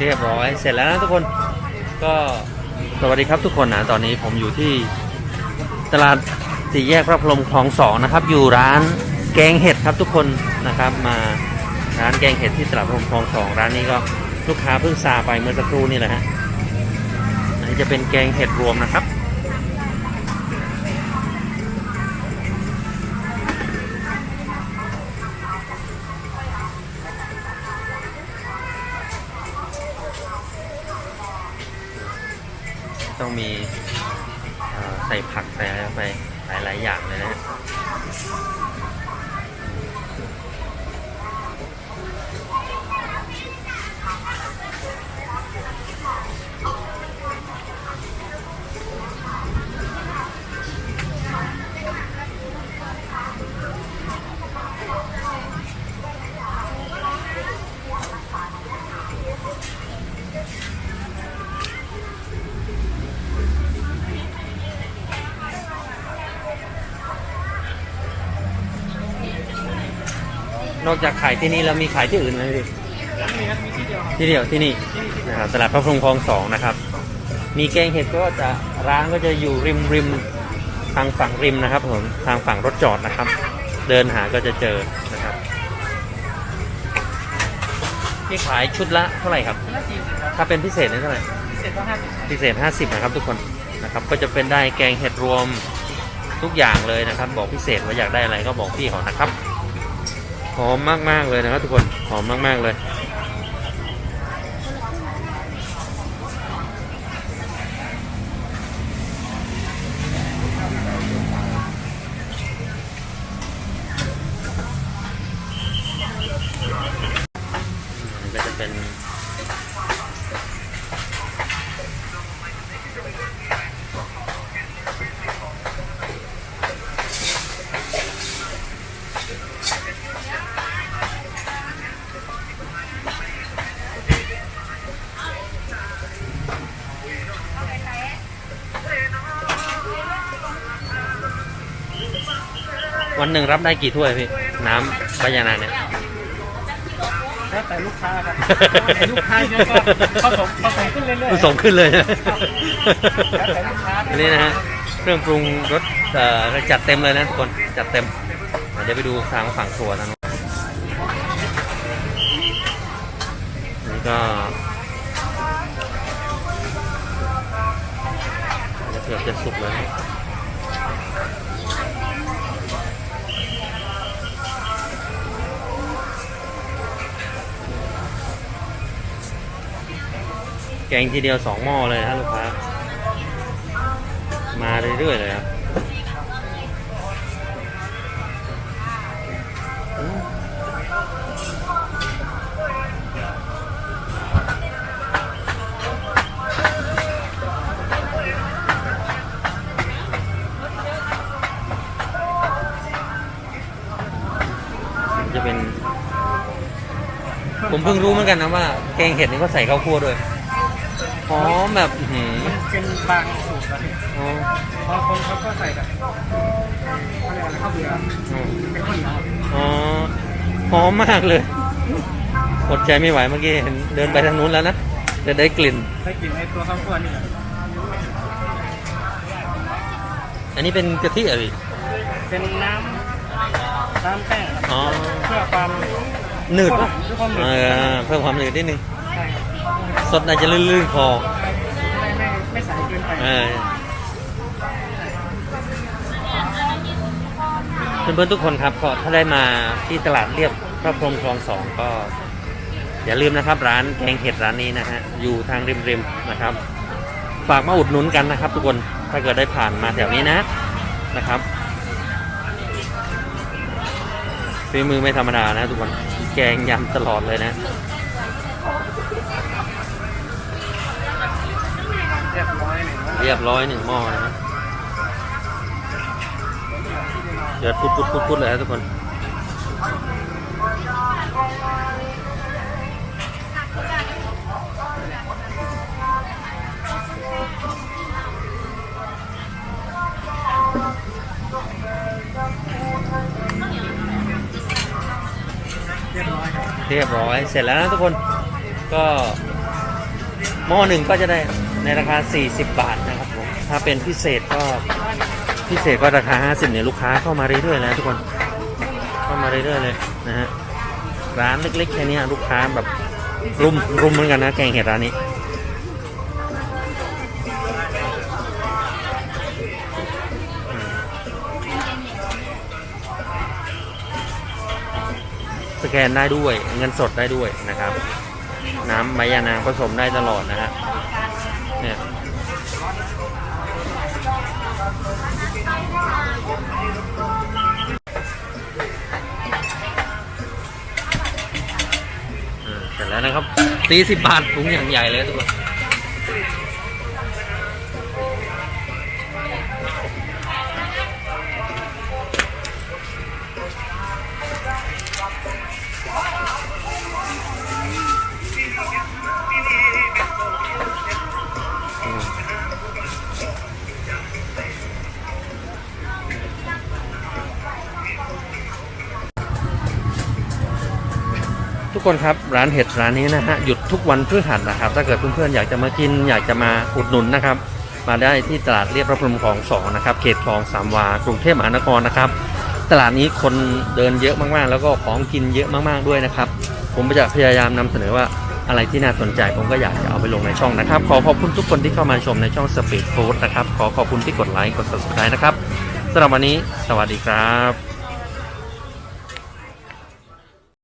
เรียบร้อยเสร็จแล้วนะทุกคนก็สวัสดีครับทุกคนนะตอนนี้ผมอยู่ที่ตลาดสี่แยกพระพรหมคลองสองนะครับ อยู่ร้านแกงเห็ดครับทุกคนนะครับ มาร้านแกงเห็ดที่ตลาดพระพรหมคลองสองร้านนี้ก็ลูกค้าเพิ่งซาไปเมื่อสักครู่นี่แหละฮะอันนี้จะเป็นแกงเห็ดรวมนะครับ ต้องมีใส่ผักใส่อะไรเข้าไปหลายๆอย่างเลยนะ นอกจากขายที่นี่แล้วมีขายที่อื่นไหมพี่มีครับมีที่เดียวครับที่เดียวที่นี่นะครับตลาดพระพรหมคลองสองนะครับ มีแกงเห็ดก็จะร้านก็จะอยู่ริมริมทางฝั่งริมนะครับผมทางฝั่งรถจอดนะครับ เดินหาก็จะเจอนะครับที่ขายชุดละเท่าไหร่ครับชุดละสี่สิบครับถ้าเป็นพิเศษนี่เท่าไหร่พิเศษก็ห้าสิบพิเศษ 50 นะครับทุกคนนะครับ ก็จะเป็นได้แกงเห็ดรวมทุกอย่างเลยนะครับ บอกพิเศษว่าอยากได้อะไรก็บอกพี่เขานะครับ หอมมาก ๆ เลยนะครับทุกคนหอมมาก ๆ เลยมันก็จะเป็น วันหนึ่งรับได้กี่ถ้วยพี่ น้ำใบยานางเนี่ย แล้วแต่ลูกค้าครับวันไหนลูกค้าเยอะก็ผสมผสมขึ้นเรื่อยๆผสมขึ้นเลยนะแล้วแต่ลูกค้าอันนี้นะฮะเครื่องปรุงรสเอ่อจัดเต็มเลยนะทุกคนจัดเต็มเดี๋ยวไปดูทางฝั่งครัวนะอันนี่ก็เกือบจะสุกแล้ว แกงทีเดียวสองหม้อเลยนะลูกค้า มาเรื่อยๆเลยครับจะเป็น ผมเพิ่งรู้เหมือนกันนะว่า แกงเห็ดนี่ก็ใส่ข้าวคั่วด้วย หอมแบบอื้อหือมันเป็นบางสูตรนะพี่อ๋อบางคนเขาก็ใส่แบบเขาเรียกอะไรข้าวเบื่ออ๋อเป็นข้าวเหนียวอ๋อหอมมากเลยอดใจไม่ไหวเมื่อกี้เห็นเดินไปทางนู้นแล้วนะจะได้กลิ่นได้กลิ่นในตัวข้าวคั่วนี่แหละอันนี้เป็นกะทิอะไรเป็นน้ำน้ำแป้งครับอ๋อเพื่อความหนืดปะเพื่อความหนืเอดอเพิ่มความหนืดนิดนึงใช่ครับ สดอาจจะลื่นๆคอไม่ไม่ไม่ใส่เกินไปเออเพื่อนๆทุกคนครับก็ถ้าได้มาที่ตลาดเรียบพระพรหมคลองสองก็ อย่าลืมนะครับ ร้านแกงเห็ดร้านนี้นะฮะอยู่ทางริมๆนะครับ ฝากมาอุดหนุนกันนะครับ ทุกคนถ้าเกิดได้ผ่านมาแถวนี้นะนะครับฝีมือไม่ธรรมดานะทุกคนแกงยำตลอดเลยนะ รียบร้อยหนึ่งเรียบร้อยหนึ่งหม้อนะเดือดพุดพุดพุดพุดเลยนะทุกคนเรียบร้อยครับเรียบร้อยเสร็จแล้วนะทุกคน ก็หม้อหนึ่งก็จะได้ ในราคา 40 บาทนะครับผมถ้าเป็นพิเศษก็พิเศษก็ราคา 50เนี่ยลูกค้าเข้ามาเรื่อยๆแล้วทุกคนเข้ามาเรื่อยๆเลยนะฮะร้านเล็กๆแค่นี้ลูกค้าแบบรุมรุมเหมือนกันนะแกงเห็ดร้านนี้สแกนได้ด้วยเงินสดได้ด้วยนะครับ น้ำใบยานางผสมได้ตลอดนะฮะ เนี่ยเสร็จแล้วนะครับตีสิบบาทถุงอย่างใหญ่เลยทุกคน ทุกคนครับร้านเห็ดร้านนี้นะฮะหยุดทุกวันพฤหัสนะครับ ถ้าเกิดเพื่อนๆอยากจะมากิน อยากจะมาอุดหนุนนะครับ มาได้ที่ตลาดเรียบพระพรหมคลองสองนะครับเขตคลองสามวากรุงเทพมหานครนะครับ ตลาดนี้คนเดินเยอะมากๆ แล้วก็ของกินเยอะมากๆด้วยนะครับ ผมจะพยายามนำเสนอว่าอะไรที่น่าสนใจผมก็อยากจะเอาไปลงในช่องนะครับ ขอขอบคุณทุกคนที่เข้ามาชมในช่อง Speed Food นะครับขอขอบคุณที่กดไลค์กด subscribe นะครับสำหรับวันนี้ สวัสดีครับ